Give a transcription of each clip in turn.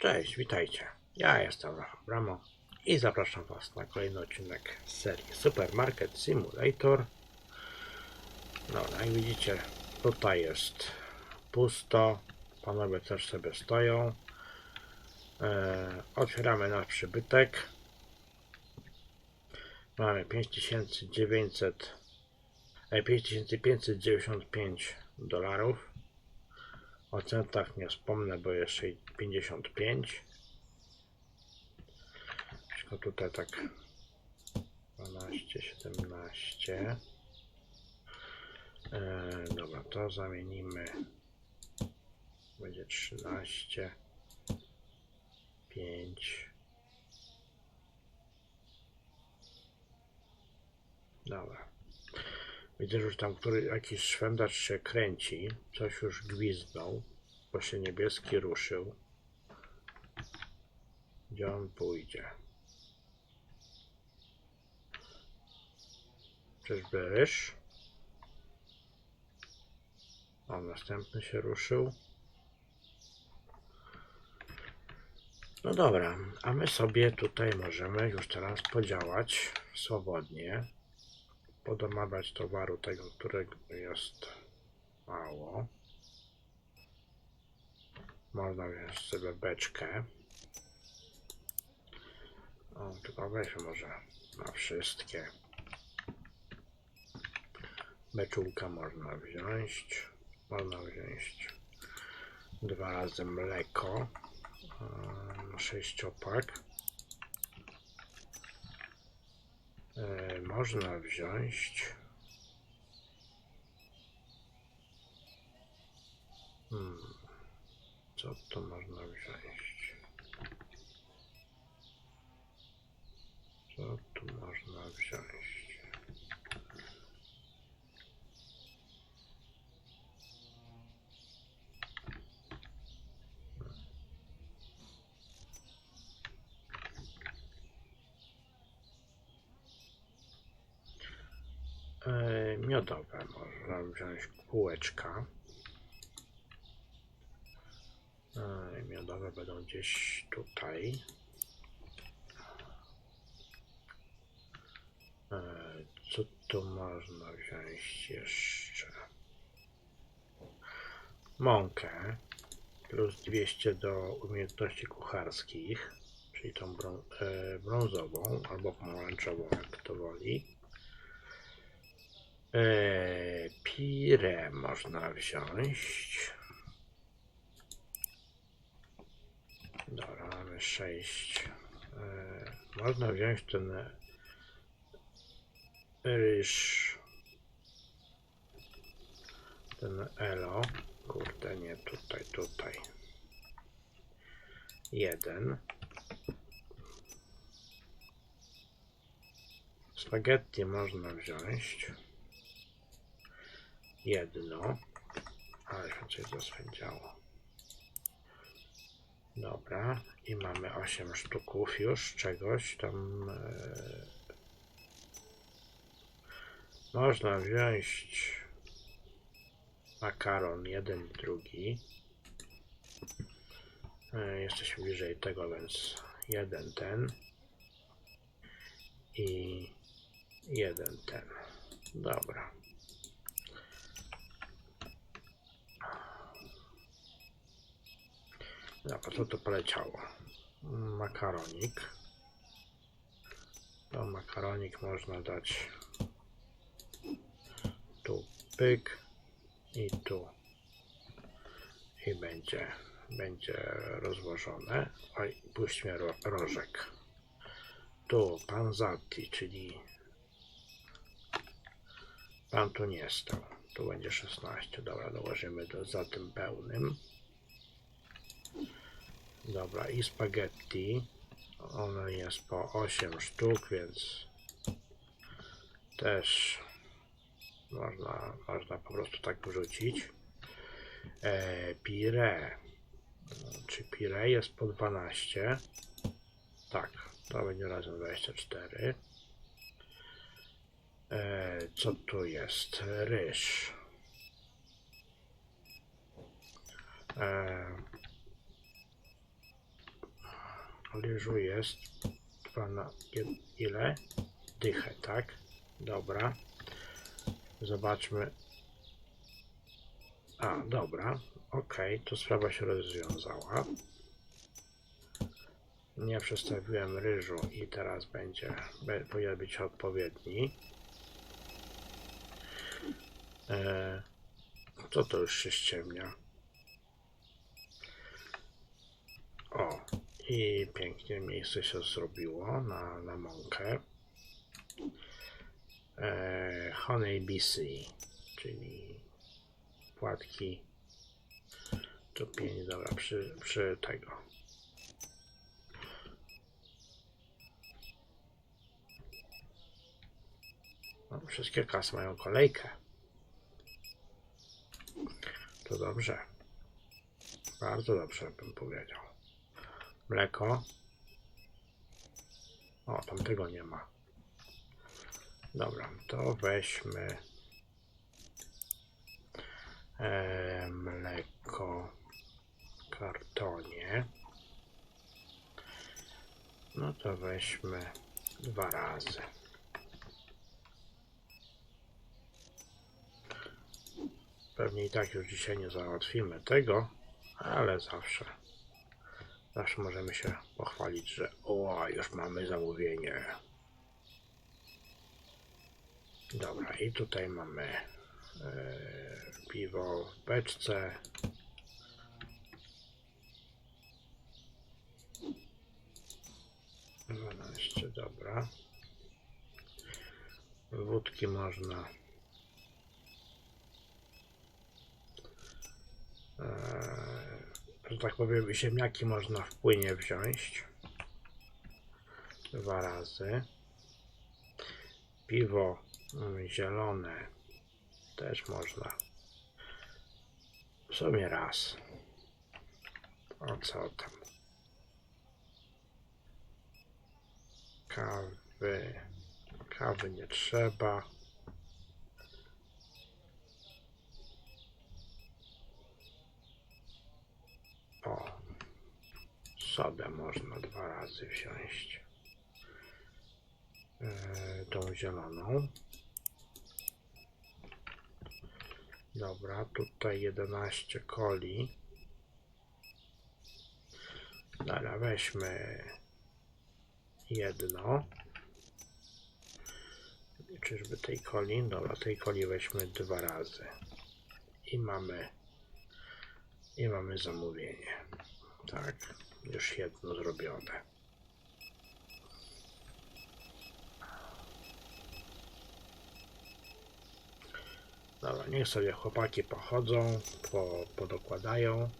Cześć, witajcie. Ja jestem Rafał Bramo i zapraszam Was na kolejny odcinek serii Supermarket Simulator. No, jak widzicie, tutaj jest pusto. Panowie też sobie stoją. E, otwieramy nasz przybytek. Mamy 5900 e, 5595 dolarów. O centach nie wspomnę, bo jeszcze 55. Wszystko tutaj tak 12, 17. E, dobra, to zamienimy. Będzie 13. 5. Dobra. Widzę, że tam który, jakiś szwendacz się kręci. Coś już gwizdnął, bo się niebieski ruszył. Gdzie on pójdzie? Czyżby ryż? O, następny się ruszył. No dobra, a my sobie tutaj możemy już teraz podziałać swobodnie podomawiać towaru tego, którego jest mało. Można wziąć sobie beczkę. O, tylko weźmy może na wszystkie. Beczułka można wziąć. Można wziąć dwa razy mleko. Sześciopak. E, można wziąć. Hmm. Co to można wziąć? Co tu można wziąć? Miodowe można wziąć kółeczka. Miodowe będą gdzieś tutaj. E, co tu można wziąć jeszcze? Mąkę plus 200 do umiejętności kucharskich, czyli tą brą, e, brązową albo pomarańczową, jak kto woli. Eee, pire można wziąć. Dobra, mamy 6. Eee, można wziąć ten ryż. Ten elo. Kurde, nie tutaj, tutaj. Jeden. Spaghetti można wziąć jedno, ale się coś zaswędziało. Dobra, i mamy 8 sztuków już czegoś tam. E... Można wziąć makaron jeden i drugi. E, jesteśmy bliżej tego, więc jeden ten i jeden ten. Dobra. Dobra, co to poleciało? Makaronik. To makaronik można dać tu pyk i tu i będzie będzie rozłożone. Oj, puśćmy ro, rożek. Tu panzati, czyli pan tu nie stał. Tu będzie 16. Dobra, dołożymy do, za tym pełnym. Dobra, i spaghetti. Ono jest po 8 sztuk, więc też można, można po prostu tak wrzucić. E, pire. Czy pire jest po 12? Tak, to będzie razem 24. E, co tu jest? Ryż. E, Ryżu jest dwa na je- ile? Dychę, tak? Dobra. Zobaczmy. A, dobra. Okej, to sprawa się rozwiązała. Nie przestawiłem ryżu i teraz będzie, powinien być odpowiedni. E, co to już się ściemnia? O, i pięknie miejsce się zrobiło na, na mąkę. E, Honey BC, czyli płatki to pięć, dobra, przy, przy tego. No, wszystkie kasy mają kolejkę. To dobrze. Bardzo dobrze bym powiedział. Mleko. O, tam tego nie ma. Dobra, to weźmy e, mleko w kartonie. No to weźmy dwa razy. Pewnie i tak już dzisiaj nie załatwimy tego, ale zawsze. Zawsze możemy się pochwalić, że o, już mamy zamówienie. Dobra, i tutaj mamy e, piwo w beczce. Dwanaście, dobra. Wódki można. Eee, że tak powiem, ziemniaki można w płynie wziąć. Dwa razy. Piwo zielone też można. W sumie raz. O co tam? Kawy. Kawy nie trzeba. O. Sodę można dwa razy wziąć. Eee, tą zieloną. Dobra, tutaj 11 coli. Dobra, weźmy jedno. Czyżby tej coli? Dobra, tej coli weźmy dwa razy. I mamy i mamy zamówienie. Tak, już jedno zrobione. Dobra, niech sobie chłopaki pochodzą, po, podokładają.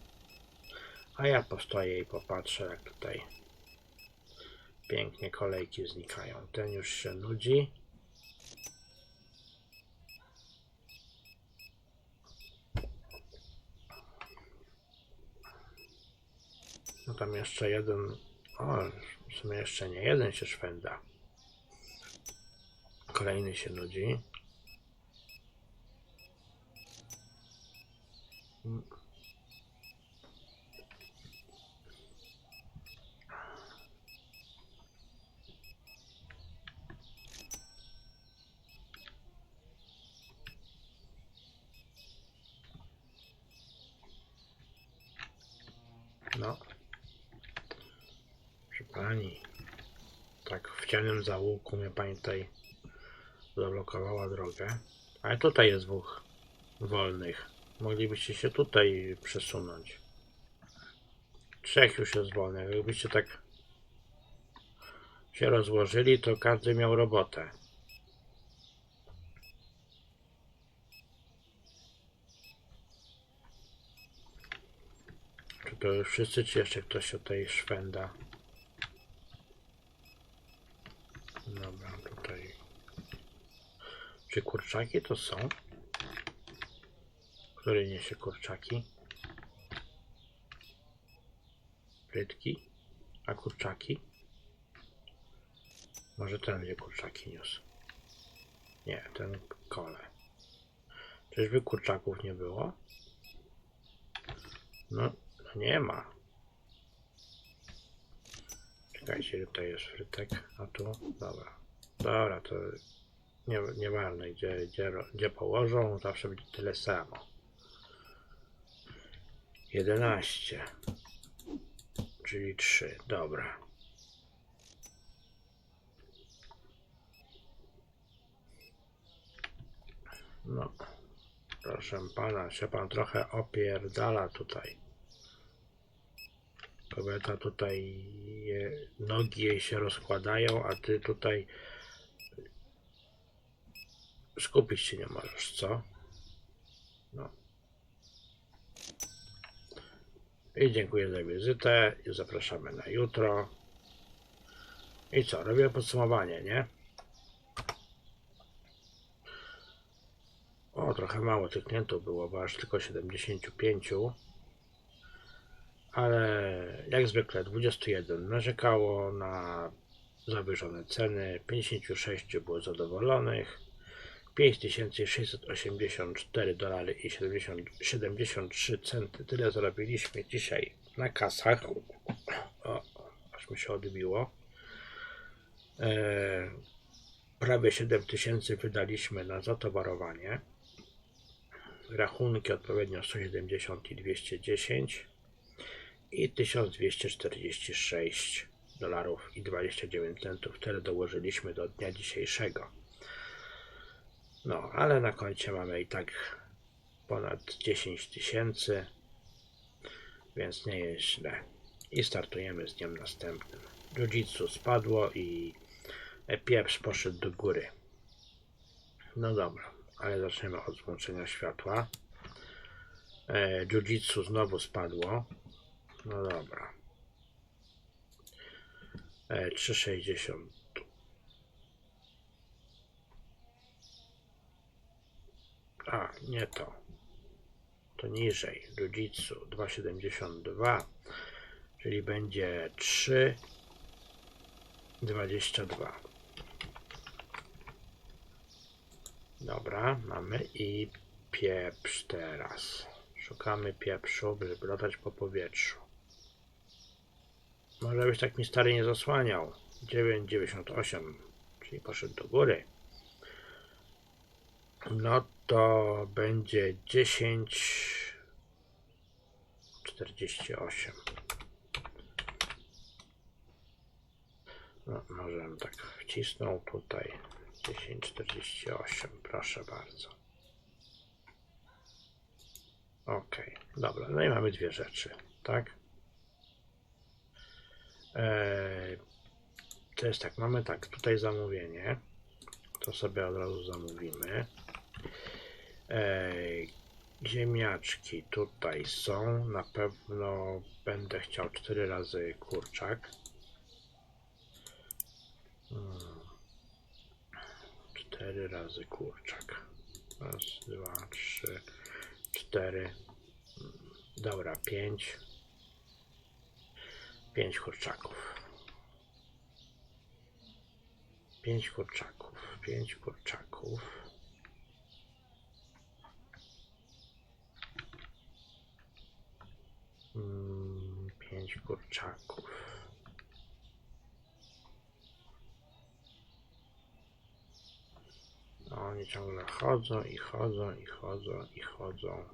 A ja postoję i popatrzę, jak tutaj pięknie kolejki znikają. Ten już się nudzi. No tam jeszcze jeden. O, w sumie jeszcze nie jeden się szwenda. Kolejny się nudzi. No. Proszę pani, tak w ciemnym zaułku mnie pani tutaj zablokowała drogę. Ale tutaj jest dwóch wolnych. Moglibyście się tutaj przesunąć. Trzech już jest wolnych. Jakbyście tak się rozłożyli, to każdy miał robotę. Czy to już wszyscy, czy jeszcze ktoś tutaj szwenda? Dobra, tutaj. Czy kurczaki to są? Który niesie kurczaki? Frytki? A kurczaki? Może ten będzie kurczaki niósł. Nie, ten kole. Czyżby kurczaków nie było? No, no nie ma. Czekajcie, tutaj jest frytek? A tu? Dobra. Dobra, to nie, nieważne gdzie, gdzie, ro- gdzie położą, zawsze będzie tyle samo. 11. Czyli 3. Dobra. No. Proszę pana, się pan trochę opierdala tutaj. Kobieta tutaj, je, nogi jej się rozkładają, a ty tutaj skupić się nie możesz, co? I dziękuję za wizytę i zapraszamy na jutro. I co, robię podsumowanie, nie? O, trochę mało tych klientów było, bo aż tylko 75. Ale jak zwykle 21 narzekało na zawyżone ceny, 56 było zadowolonych, 5684 dolary i 70, 73 centy. Tyle zarobiliśmy dzisiaj na kasach. O, aż mi się odbiło. E, prawie 7000 wydaliśmy na zatowarowanie. Rachunki odpowiednio 170 i 210 i 1246 dolarów i 29 centów. Tyle dołożyliśmy do dnia dzisiejszego. No, ale na koncie mamy i tak ponad 10 tysięcy, więc nie jest źle. I startujemy z dniem następnym. Jiu-Jitsu spadło i pieprz poszedł do góry. No dobra, ale zaczniemy od włączenia światła. E, Jiu-Jitsu znowu spadło. No dobra. E, 3,60. A, nie to. To niżej. Jiu-Jitsu 2,72. Czyli będzie 3,22. Dobra, mamy i pieprz teraz. Szukamy pieprzu, żeby latać po powietrzu. Może byś tak mi stary nie zasłaniał. 9,98, czyli poszedł do góry. No to będzie 10,48. No, może bym tak wcisnął tutaj. 10,48, proszę bardzo. Ok, dobra, no i mamy dwie rzeczy, tak? Eee, to jest tak, mamy tak, tutaj zamówienie, to sobie od razu zamówimy. Ziemniaczki tutaj są, na pewno będę chciał 4 razy kurczak. Hmm. 4 razy kurczak. Raz, dwa, trzy, cztery. Dobra, pięć. Pięć kurczaków. Pięć kurczaków. Pięć kurczaków. Pięć kurczaków. No, oni ciągle chodzą i chodzą i chodzą i chodzą.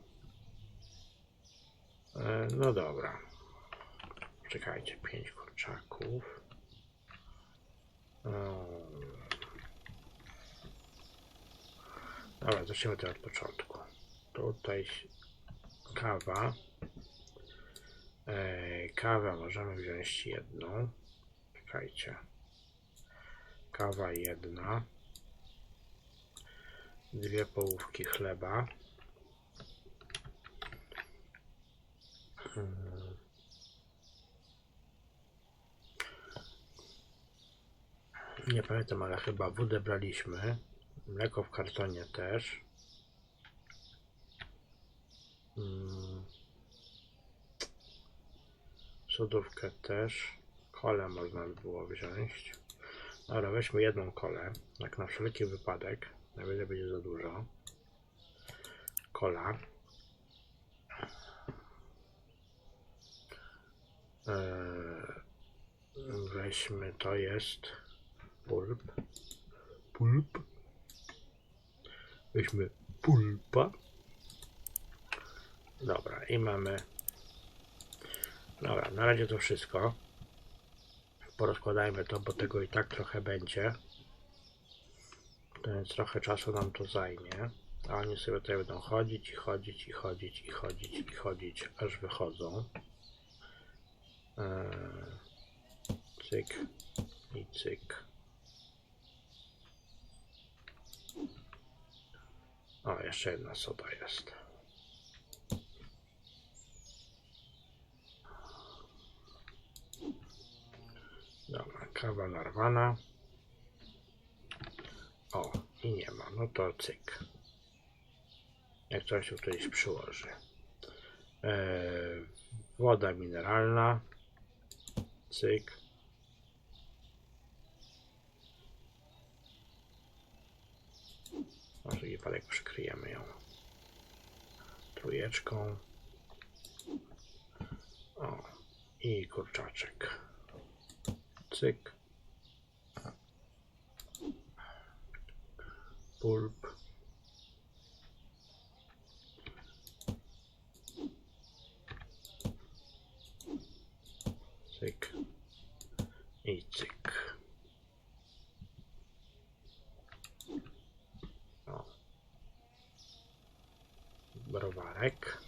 E, no dobra. Czekajcie, pięć kurczaków. Dobra, zacznijmy to od początku. Tutaj kawa. Kawę możemy wziąć jedną. Czekajcie. Kawa jedna. Dwie połówki chleba. Nie pamiętam, ale chyba wodę braliśmy. Mleko w kartonie też. Mm. Sodówkę też. Kolę można by było wziąć. Dobra, weźmy jedną kolę, tak na wszelki wypadek. Najwyżej będzie za dużo. Kola. Eee, Weźmy, to jest pulp. Pulp. Weźmy pulpa. Dobra, i mamy. Dobra, na razie to wszystko. Porozkładajmy to, bo tego i tak trochę będzie. Więc trochę czasu nam to zajmie. A oni sobie tutaj będą chodzić i chodzić i chodzić i chodzić i chodzić, aż wychodzą. Eee, cyk i cyk. O, jeszcze jedna soda jest. Dobra, kawa narwana. O, i nie ma, no to cyk. Jak coś tu kiedyś przyłoży. Eee, woda mineralna. Cyk. Może wypadek przykryjemy ją trójeczką. O, i kurczaczek. Cyk. Pulp. Cyk. I cyk. O. Browarek.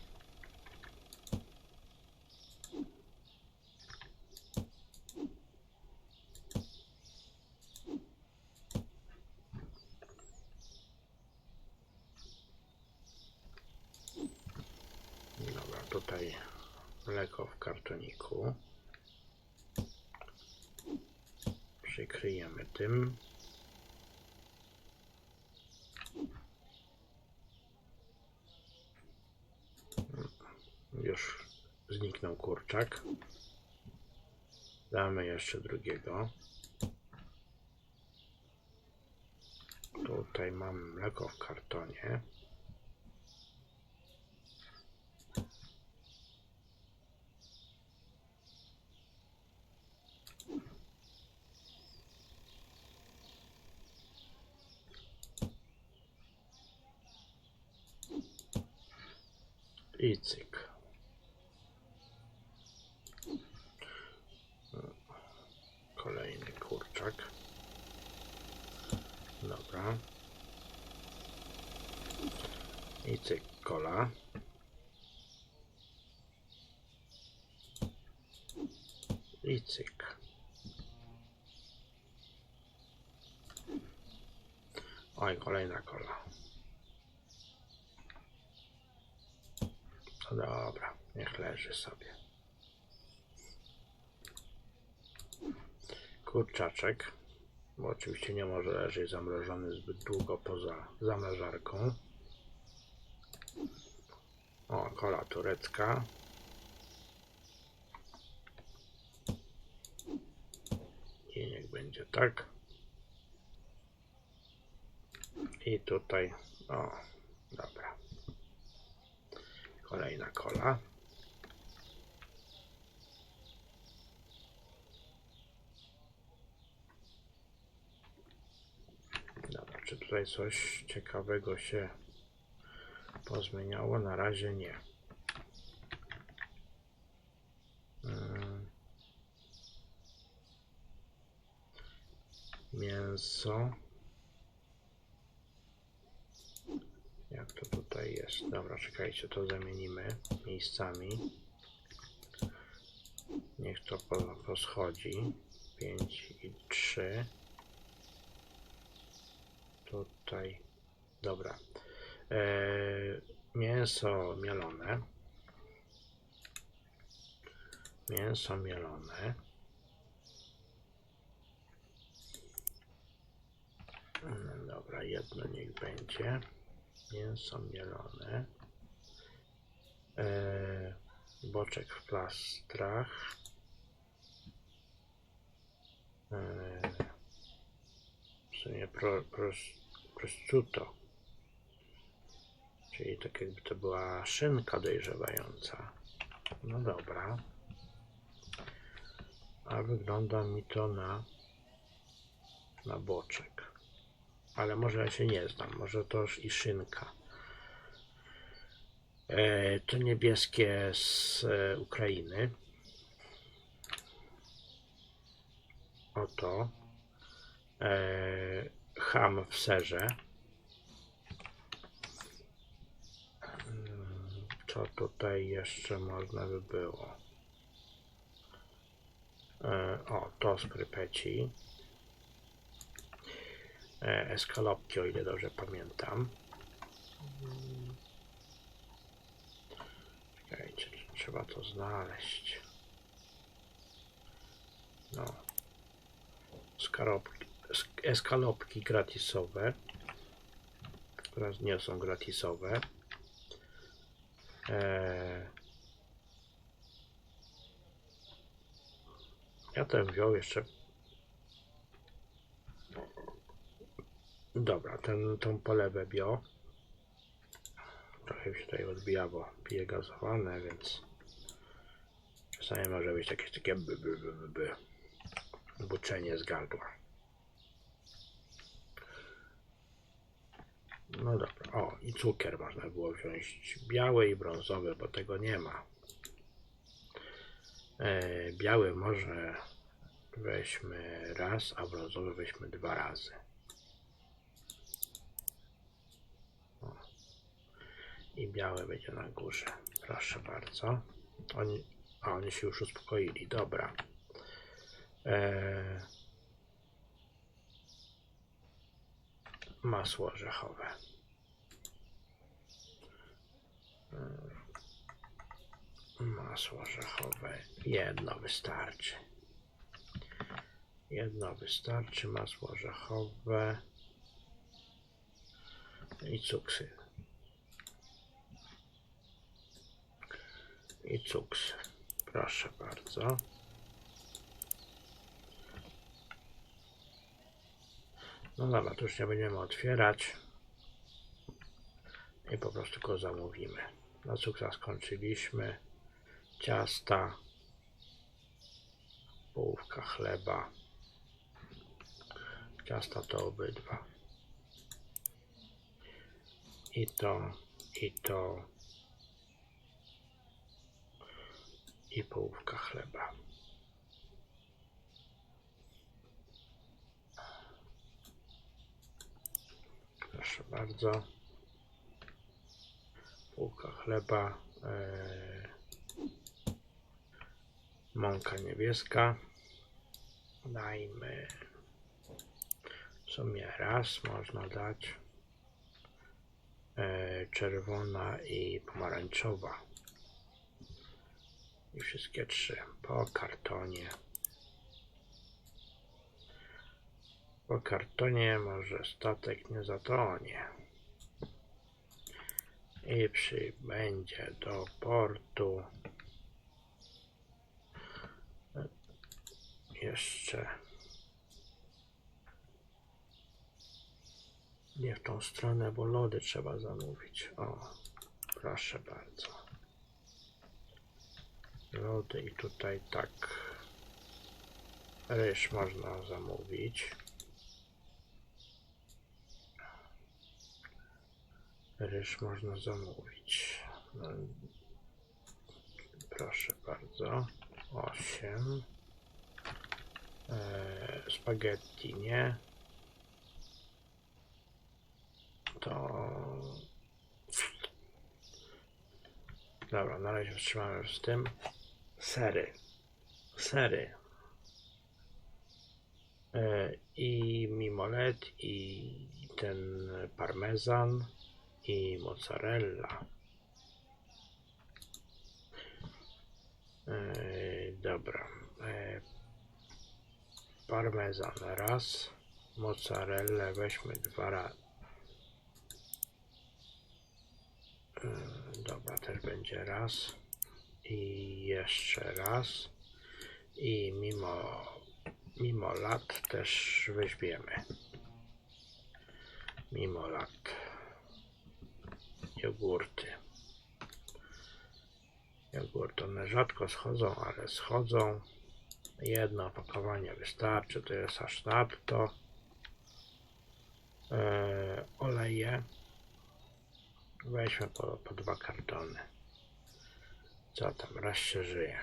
Dobra, tutaj mleko w kartoniku. Przykryjemy tym. Już zniknął kurczak. Damy jeszcze drugiego. Tutaj mamy mleko w kartonie. I cyk. Kolejny kurczak. Dobra. I cyk, kola. I cyk. Oj, kolejna kola. No dobra, niech leży sobie. Kurczaczek, bo oczywiście nie może leżeć zamrożony zbyt długo poza zamrażarką. O, kola turecka. I niech będzie tak. I tutaj, o, dobra. Kolejna kola. Dobra, czy tutaj coś ciekawego się pozmieniało? Na razie nie. Mm. Mięso. Jak to tutaj jest? Dobra, czekajcie, to zamienimy miejscami. Niech to po, poschodzi. 5 i 3. Tutaj. Dobra. E, mięso mielone. Mięso mielone. Mm, Dobra, jedno niech będzie mięso mielone, e, boczek w plastrach, e, w sumie pro, pros, prosciutto, czyli tak jakby to była szynka dojrzewająca. No dobra. A wygląda mi to na na boczek. Ale może ja się nie znam, może to już i szynka. E, to niebieskie z e, Ukrainy. Oto. E, ham w serze. Mm, Co tutaj jeszcze można by było? O, to z Prypeci. E, eskalopki, o ile dobrze pamiętam. Czekajcie, trzeba to znaleźć. No. Skaropki, sk- eskalopki gratisowe. Teraz nie są gratisowe. Eee, ja ten wziął jeszcze. Dobra, ten, tą polewę bio. Trochę się tutaj odbija, bo pije gazowane, więc czasami może być jakieś takie by, by, by, by, buczenie z gardła. No dobra, o i cukier można było wziąć biały i brązowy, bo tego nie ma. E, biały może weźmy raz, a brązowy weźmy dwa razy. I białe będzie na górze. Proszę bardzo. Oni, a oni się już uspokoili, dobra. E, masło orzechowe. E, Masło orzechowe. Jedno wystarczy. Jedno wystarczy. Masło orzechowe. I cuksy. I cuksy. Proszę bardzo. No dobra, już nie będziemy otwierać. I po prostu go zamówimy. Na cukra skończyliśmy. Ciasta. Połówka chleba. Ciasta to obydwa. I to, i to. I połówka chleba. Proszę bardzo. Półka chleba. E, mąka niebieska. Dajmy w sumie raz można dać. E, czerwona i pomarańczowa. I wszystkie trzy po kartonie. Po kartonie może statek nie zatonie. I przybędzie do portu. Jeszcze nie w tą stronę, bo lody trzeba zamówić. O, proszę bardzo. Lody i tutaj tak. Ryż można zamówić. Ryż można zamówić. No, proszę bardzo. 8. E, spaghetti nie. To. Dobra, na razie wstrzymamy z tym. Sery. Sery. E, I mimolet, i ten parmezan, i mozzarella. E, dobra. E, parmezan raz. Mozzarellę weźmy dwa razy. Dobra, też będzie raz. I jeszcze raz. I mimo, mimo lat też weźmiemy. Mimo lat. Jogurty. Jogurty one rzadko schodzą, ale schodzą. Jedno opakowanie wystarczy, to jest aż nadto. E, oleje. Weźmy po, po dwa kartony. Co tam, raz się żyje.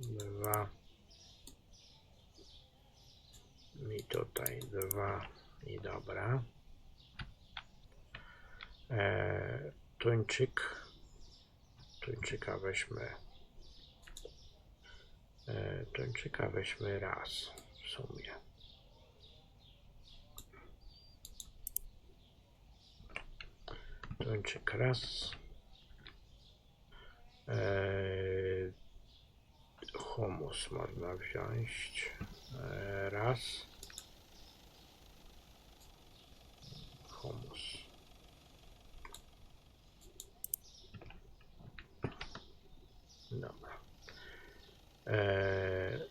Dwa. I tutaj dwa. I dobra. E, tuńczyk. Tuńczyka weźmy. E, tuńczyka weźmy raz w sumie. Tuńczyk raz. Eee, humus można wziąć. Eee, raz. Humus. Dobra. Eee,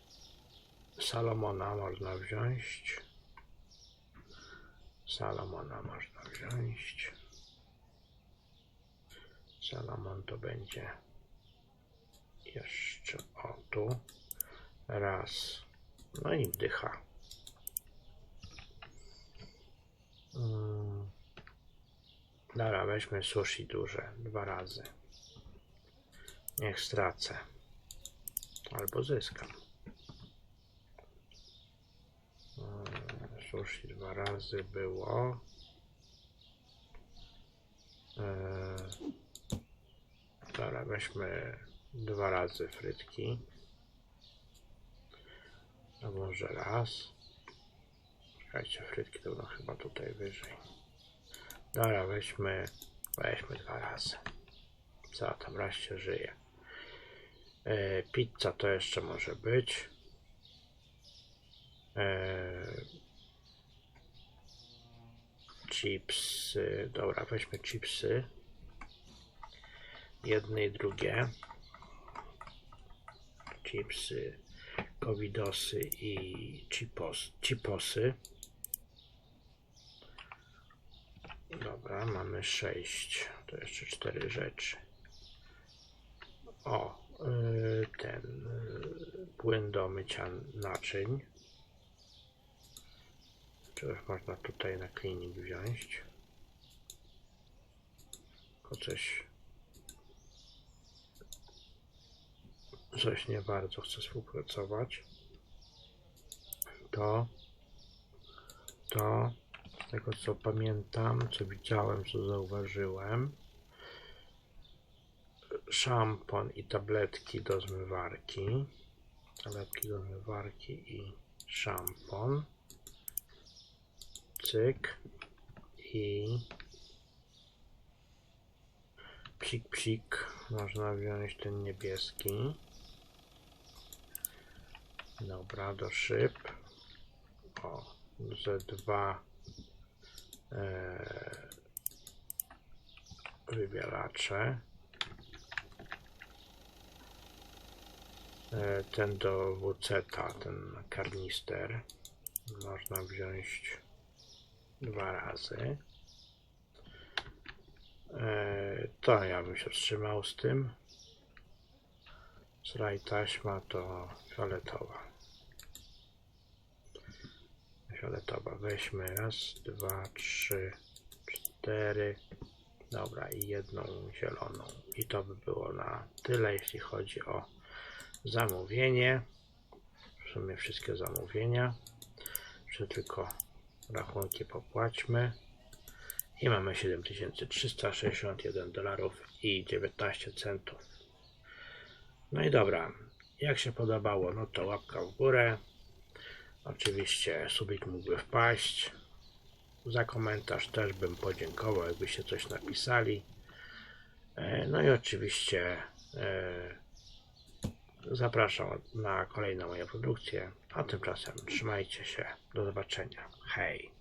Salomona można wziąć. Salomona można wziąć. Salomon to będzie jeszcze o tu. Raz. No i wdycha. Mm. Dobra, weźmy sushi duże. Dwa razy. Niech stracę. Albo zyskam. Mm, Sushi dwa razy było. Eee, Dobra, weźmy dwa razy frytki. A może raz. Czekajcie, frytki to chyba tutaj wyżej. Dobra, weźmy, weźmy dwa razy. Co tam, raz się żyje. E, pizza to jeszcze może być. E, chipsy, dobra, weźmy chipsy jedne i drugie. Chipsy, covidosy i chipos, chiposy. Dobra, mamy sześć. To jeszcze cztery rzeczy. O, yy, ten yy, płyn do mycia naczyń. Czy można tutaj na klinik wziąć? Tylko coś coś nie bardzo chce współpracować, to, to, z tego co pamiętam, co widziałem, co zauważyłem, szampon i tabletki do zmywarki, tabletki do zmywarki i szampon, cyk. I psik psik, można wziąć ten niebieski. Dobra, do szyb. O, ze dwa e, wybielacze. E, ten do WC-ta, ten karnister. Można wziąć dwa razy. E, to ja bym się wstrzymał z tym. Sraj taśma to fioletowa. Fioletowa. Weźmy raz, dwa, trzy, cztery. Dobra, i jedną zieloną. I to by było na tyle, jeśli chodzi o zamówienie. W sumie wszystkie zamówienia. Jeszcze tylko rachunki popłaćmy. I mamy 7361 dolarów i 19 centów. No i dobra, jak się podobało, no to łapka w górę. Oczywiście subik mógłby wpaść. Za komentarz też bym podziękował, jakbyście coś napisali. E, No i oczywiście e, zapraszam na kolejne moje produkcje. A tymczasem trzymajcie się. Do zobaczenia. Hej.